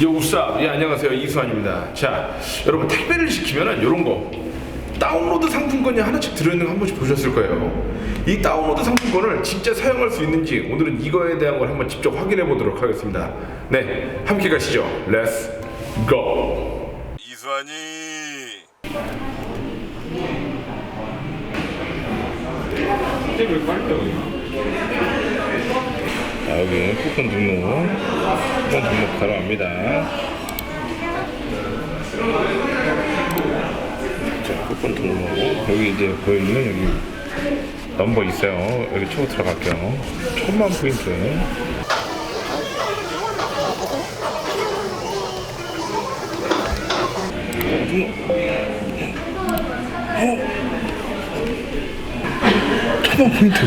요우쌉 예 안녕하세요. 이수환입니다. 자 여러분 택배를 시키면은 요런 거. 다운로드 상품권이 하나씩 들어있는 거 한 번씩 보셨을 거예요. 이 다운로드 상품권을 진짜 사용할 수 있는지 오늘은 이거에 대한 걸 한번 직접 확인해 보도록 하겠습니다. 네 함께 가시죠. 렛츠 고 이수환이 자 여기 쿠폰 등록 쿠폰 등록 바로 합니다. 자 쿠폰 등록. 여기 이제 보이는 여기 넘버 있어요. 여기 치고 들어갈게요. 천만 포인트. 천만 포인트.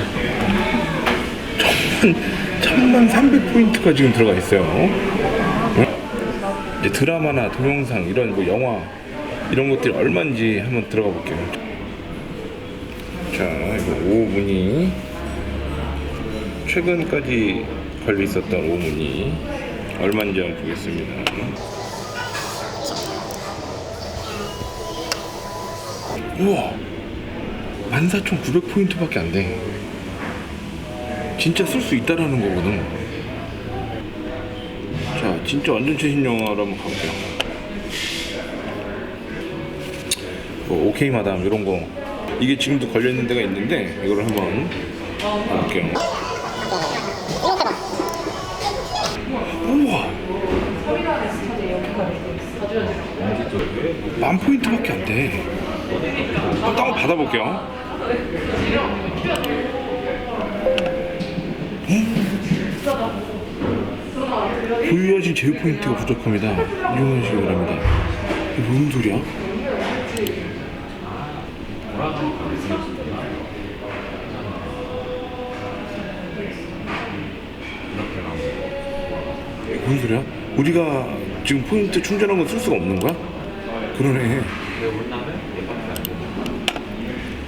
천만 300포인트가 지금 들어가 있어요. 응? 이제 드라마나 동영상 이런 뭐 영화 이런 것들이 얼마인지 한번 들어가 볼게요. 자, 이거 오문이 최근까지 걸려 있었던 오문이 얼마인지 한번 보겠습니다. 우와, 14,900포인트밖에 안 돼. 진짜 쓸 수 있다라는 거거든. 자, 진짜 완전 최신 영화로 한번 가볼게요. 뭐 오케이 마담 이런 거 이게 지금도 걸려 있는 데가 있는데 이거를 한번 가볼게요. 우와. 만 포인트밖에 안 돼. 다운 받아볼게요. 보유하신 제휴 포인트가 부족합니다. 이용하시기 바랍니다. 이게 뭔 소리야? 이게 뭔 소리야? 우리가 지금 포인트 충전한 건 쓸 수가 없는 거야? 그러네.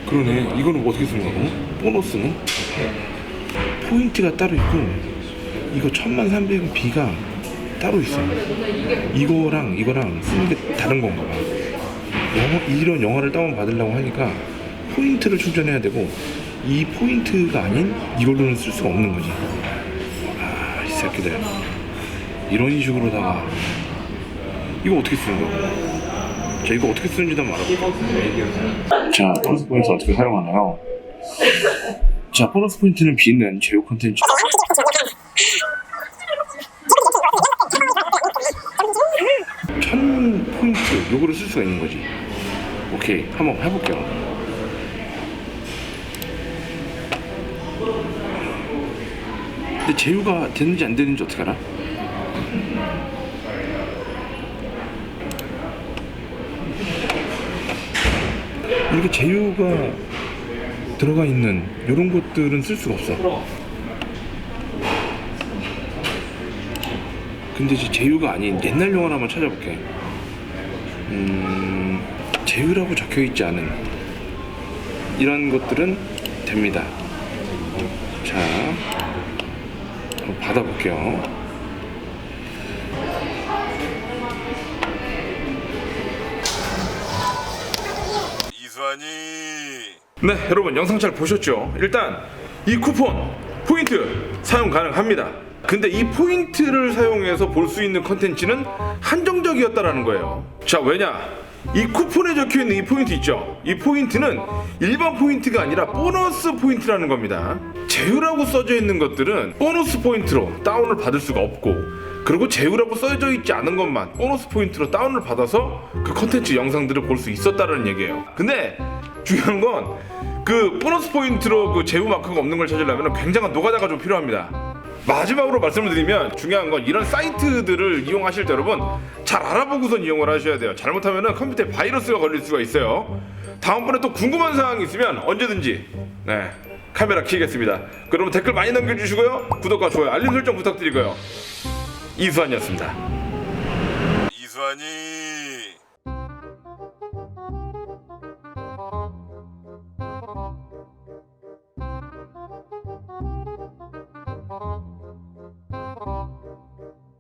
그러네. 이거는 어떻게 쓰는 거야? 어? 보너스는? 포인트가 따로 있고 이거 천만 삼백은 B가 따로 있어. 이거랑 이거랑 쓰는 게 다른 건가 봐. 영어, 이런 영화를 다운 받으려고 하니까 포인트를 충전해야 되고 이 포인트가 아닌 이걸로는 쓸 수가 없는 거지. 아, 이 새끼들. 이런 식으로다가 이거 어떻게 쓰는 거야? 자, 이거 어떻게 쓰는지도 알아볼게요. 자, 보너스 포인트 어떻게 사용하나요? 자, 보너스 포인트는 B는 제휴 콘텐츠 천 포인트 요거를 쓸 수가 있는 거지. 오케이, 한번 해볼게요. 근데 제휴가 되는지 안 되는지 어떻게 알아? 이렇게 제휴가 들어가 있는 이런 것들은 쓸 수가 없어. 근데 이제 제휴가 아닌 옛날 영화 한번 찾아볼게. 음, 제휴라고 적혀 있지 않은 이런 것들은 됩니다. 자, 한번 받아볼게요. 이수환이 네, 여러분 영상 잘 보셨죠? 일단 이 쿠폰 포인트 사용 가능합니다. 근데 이 포인트를 사용해서 볼 수 있는 컨텐츠는 한정적이었다라는 거예요. 자, 왜냐? 이 쿠폰에 적혀 있는 이 포인트 있죠? 이 포인트는 일반 포인트가 아니라 보너스 포인트라는 겁니다. 제휴라고 써져 있는 것들은 보너스 포인트로 다운을 받을 수가 없고 그리고 제휴라고 써져 있지 않은 것만 보너스 포인트로 다운을 받아서 그 컨텐츠 영상들을 볼 수 있었다라는 얘기예요. 근데 중요한 건 그 보너스 포인트로 그 제휴 마크가 없는 걸 찾으려면 굉장한 노가다가 좀 필요합니다. 마지막으로 말씀을 드리면 중요한 건 이런 사이트들을 이용하실 때 여러분 잘 알아보고선 이용을 하셔야 돼요. 잘못하면 컴퓨터에 바이러스가 걸릴 수가 있어요. 다음번에 또 궁금한 사항이 있으면 언제든지 네 카메라 켜겠습니다. 그러면 댓글 많이 남겨주시고요. 구독과 좋아요, 알림 설정 부탁드리고요. 이수환이었습니다. 이수환이